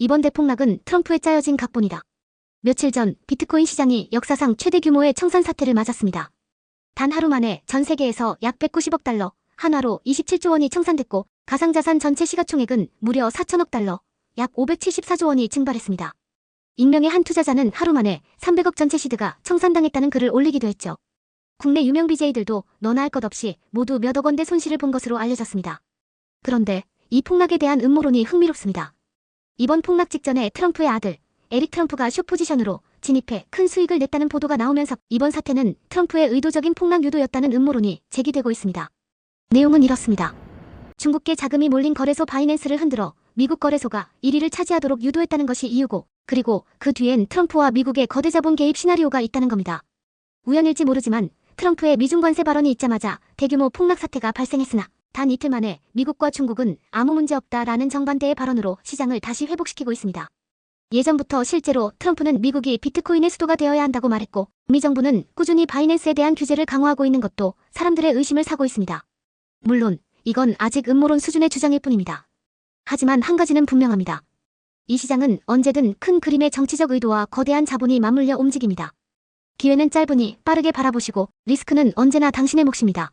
이번 대폭락은 트럼프의 짜여진 각본이다. 며칠 전 비트코인 시장이 역사상 최대 규모의 청산 사태를 맞았습니다. 단 하루 만에 전 세계에서 약 190억 달러, 한화로 27조 원이 청산됐고 가상자산 전체 시가총액은 무려 4천억 달러, 약 574조 원이 증발했습니다. 익명의 한 투자자는 하루 만에 300억 전체 시드가 청산당했다는 글을 올리기도 했죠. 국내 유명 BJ들도 너나 할 것 없이 모두 몇억 원대 손실을 본 것으로 알려졌습니다. 그런데 이 폭락에 대한 음모론이 흥미롭습니다. 이번 폭락 직전에 트럼프의 아들 에릭 트럼프가 숏 포지션으로 진입해 큰 수익을 냈다는 보도가 나오면서 이번 사태는 트럼프의 의도적인 폭락 유도였다는 음모론이 제기되고 있습니다. 내용은 이렇습니다. 중국계 자금이 몰린 거래소 바이낸스를 흔들어 미국 거래소가 1위를 차지하도록 유도했다는 것이 이유고 그리고 그 뒤엔 트럼프와 미국의 거대 자본 개입 시나리오가 있다는 겁니다. 우연일지 모르지만 트럼프의 미중 관세 발언이 있자마자 대규모 폭락 사태가 발생했으나 단 이틀 만에 미국과 중국은 아무 문제 없다라는 정반대의 발언으로 시장을 다시 회복시키고 있습니다. 예전부터 실제로 트럼프는 미국이 비트코인의 수도가 되어야 한다고 말했고 미 정부는 꾸준히 바이낸스에 대한 규제를 강화하고 있는 것도 사람들의 의심을 사고 있습니다. 물론 이건 아직 음모론 수준의 주장일 뿐입니다. 하지만 한 가지는 분명합니다. 이 시장은 언제든 큰 그림의 정치적 의도와 거대한 자본이 맞물려 움직입니다. 기회는 짧으니 빠르게 바라보시고 리스크는 언제나 당신의 몫입니다.